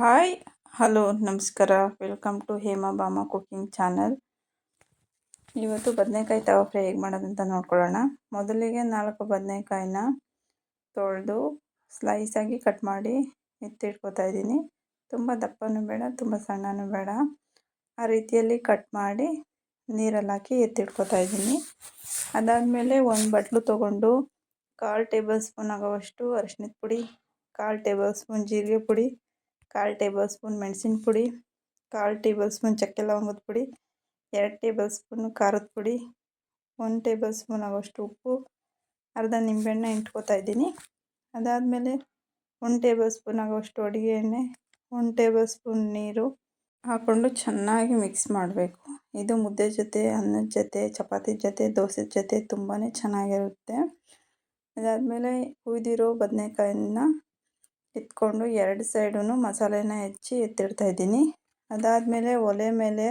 Hi hello ನಮಸ್ಕಾರ. Welcome to Hema Bama cooking channel ಇವತ್ತು ಬದನೆಕಾಯಿ ತವ ಫ್ರೈ ಹೇಗೆ ಮಾಡೋದಂತ ನೋಡ್ಕೊಳ್ಳೋಣ. ಮೊದಲಿಗೆ ನಾಲ್ಕು ಬದನೆಕಾಯಿನ ತೊಳೆದು ಸ್ಲೈಸಾಗಿ ಕಟ್ ಮಾಡಿ ಎತ್ತಿಟ್ಕೋತಾ ಇದ್ದೀನಿ. ತುಂಬ ದಪ್ಪನೂ ಬೇಡ, ತುಂಬ ಸಣ್ಣನೂ ಬೇಡ. ಆ ರೀತಿಯಲ್ಲಿ ಕಟ್ ಮಾಡಿ ನೀರಲ್ಲಿ ಹಾಕಿ ಎತ್ತಿಟ್ಕೋತಾ ಇದ್ದೀನಿ. ಅದಾದಮೇಲೆ ಒಂದು ಬಟ್ಲು ತೊಗೊಂಡು ಕಾಲು ಟೇಬಲ್ ಸ್ಪೂನ್ ಆಗೋವಷ್ಟು ಅರಿಶಿನದ ಪುಡಿ, ಕಾಲು ಟೇಬಲ್ ಸ್ಪೂನ್ ಜೀರಿಗೆ ಪುಡಿ ಕಾಲು ಟೇಬಲ್ ಸ್ಪೂನ್ ಮೆಣಸಿನ ಪುಡಿ, ಕಾಲು ಟೇಬಲ್ ಸ್ಪೂನ್ ಚಕ್ಕೆ ಲವಂಗದ ಪುಡಿ, ಎರಡು ಟೇಬಲ್ ಸ್ಪೂನು ಖಾರದ ಪುಡಿ, ಒಂದು ಟೇಬಲ್ ಸ್ಪೂನ್ ಆಗೋಷ್ಟು ಉಪ್ಪು, ಅರ್ಧ ನಿಂಬೆಹಣ್ಣೆ ಇಟ್ಕೋತಾ ಇದ್ದೀನಿ. ಅದಾದಮೇಲೆ ಒಂದು ಟೇಬಲ್ ಸ್ಪೂನ್ ಆಗೋಷ್ಟು ಅಡುಗೆ ಎಣ್ಣೆ, ಒಂದು ಟೇಬಲ್ ಸ್ಪೂನ್ ನೀರು ಹಾಕ್ಕೊಂಡು ಚೆನ್ನಾಗಿ ಮಿಕ್ಸ್ ಮಾಡಬೇಕು. ಇದು ಮುದ್ದೆ ಜೊತೆ, ಅನ್ನದ ಜೊತೆ, ಚಪಾತಿ ಜೊತೆ ದೋಸೆ ಜೊತೆ ತುಂಬಾ ಚೆನ್ನಾಗಿರುತ್ತೆ. ಅದಾದಮೇಲೆ ಕುಯ್ದಿರೋ ಬದನೆಕಾಯನ್ನ ಎತ್ಕೊಂಡು ಎರಡು ಸೈಡೂ ಮಸಾಲೆನ ಹೆಚ್ಚಿ ಎತ್ತಿಡ್ತಾ ಇದ್ದೀನಿ. ಅದಾದಮೇಲೆ ಒಲೆ ಮೇಲೆ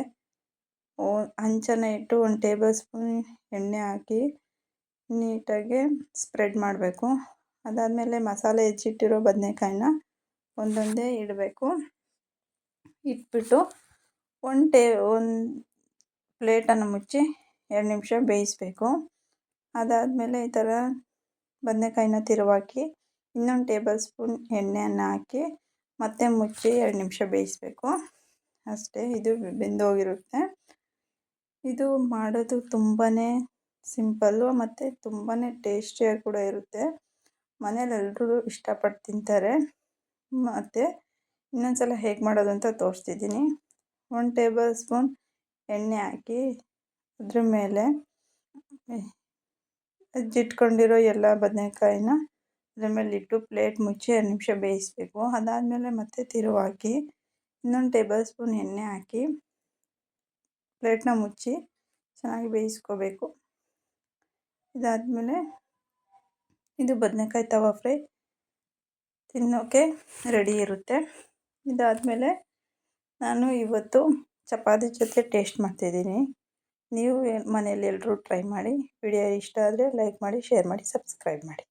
ಹಂಚನ್ನು ಇಟ್ಟು ಒಂದು ಟೇಬಲ್ ಸ್ಪೂನ್ ಎಣ್ಣೆ ಹಾಕಿ ನೀಟಾಗಿ ಸ್ಪ್ರೆಡ್ ಮಾಡಬೇಕು. ಅದಾದಮೇಲೆ ಮಸಾಲೆ ಹೆಚ್ಚಿಟ್ಟಿರೋ ಬದನೆಕಾಯಿನ ಒಂದೊಂದೇ ಇಡಬೇಕು. ಇಟ್ಬಿಟ್ಟು ಒಂದು ಟೇ, ಒಂದು ಪ್ಲೇಟನ್ನು ಮುಚ್ಚಿ ಎರಡು ನಿಮಿಷ ಬೇಯಿಸಬೇಕು. ಅದಾದಮೇಲೆ ಈ ಥರ ಬದನೆಕಾಯಿನ ತಿರುವಾಕಿ ಇನ್ನೊಂದು ಟೇಬಲ್ ಸ್ಪೂನ್ ಎಣ್ಣೆಯನ್ನು ಹಾಕಿ ಮತ್ತೆ ಮುಚ್ಚಿ ಎರಡು ನಿಮಿಷ ಬೇಯಿಸಬೇಕು. ಅಷ್ಟೇ, ಇದು ಬೆಂದೋಗಿರುತ್ತೆ. ಇದು ಮಾಡೋದು ತುಂಬಾ ಸಿಂಪಲ್ಲು ಮತ್ತು ತುಂಬಾ ಟೇಸ್ಟಿಯಾಗಿ ಕೂಡ ಇರುತ್ತೆ. ಮನೇಲಿ ಎಲ್ಲರೂ ಇಷ್ಟಪಟ್ಟು ತಿಂತಾರೆ. ಮತ್ತು ಇನ್ನೊಂದು ಸಲ ಹೇಗೆ ಮಾಡೋದು ಅಂತ ತೋರಿಸ್ತಿದ್ದೀನಿ. ಒಂದು ಟೇಬಲ್ ಸ್ಪೂನ್ ಎಣ್ಣೆ ಹಾಕಿ ಅದ್ರ ಮೇಲೆ ಅಜ್ಜಿಟ್ಕೊಂಡಿರೋ ಎಲ್ಲ ಬದನೆಕಾಯಿನ ಅದ್ರ ಮೇಲೆ ಇಟ್ಟು ಪ್ಲೇಟ್ ಮುಚ್ಚಿ ಎರಡು ನಿಮಿಷ ಬೇಯಿಸಬೇಕು. ಅದಾದಮೇಲೆ ಮತ್ತೆ ತಿರುವು ಹಾಕಿ, ಇನ್ನೊಂದು ಟೇಬಲ್ ಸ್ಪೂನ್ ಎಣ್ಣೆ ಹಾಕಿ ಪ್ಲೇಟ್ನ ಮುಚ್ಚಿ ಚೆನ್ನಾಗಿ ಬೇಯಿಸ್ಕೋಬೇಕು. ಇದಾದಮೇಲೆ ಇದು ಬದನೆಕಾಯಿ ತವಾ ಫ್ರೈ ತಿನ್ನೋಕ್ಕೆ ರೆಡಿ ಇರುತ್ತೆ. ಇದಾದಮೇಲೆ ನಾನು ಇವತ್ತು ಚಪಾತಿ ಜೊತೆ ಟೇಸ್ಟ್ ಮಾಡ್ತಿದ್ದೀನಿ. ನೀವು ಮನೆಯಲ್ಲಿ ಎಲ್ಲರೂ ಟ್ರೈ ಮಾಡಿ. ವಿಡಿಯೋ ಇಷ್ಟ ಆದರೆ ಲೈಕ್ ಮಾಡಿ ಶೇರ್ ಮಾಡಿ ಸಬ್ಸ್ಕ್ರೈಬ್ ಮಾಡಿ.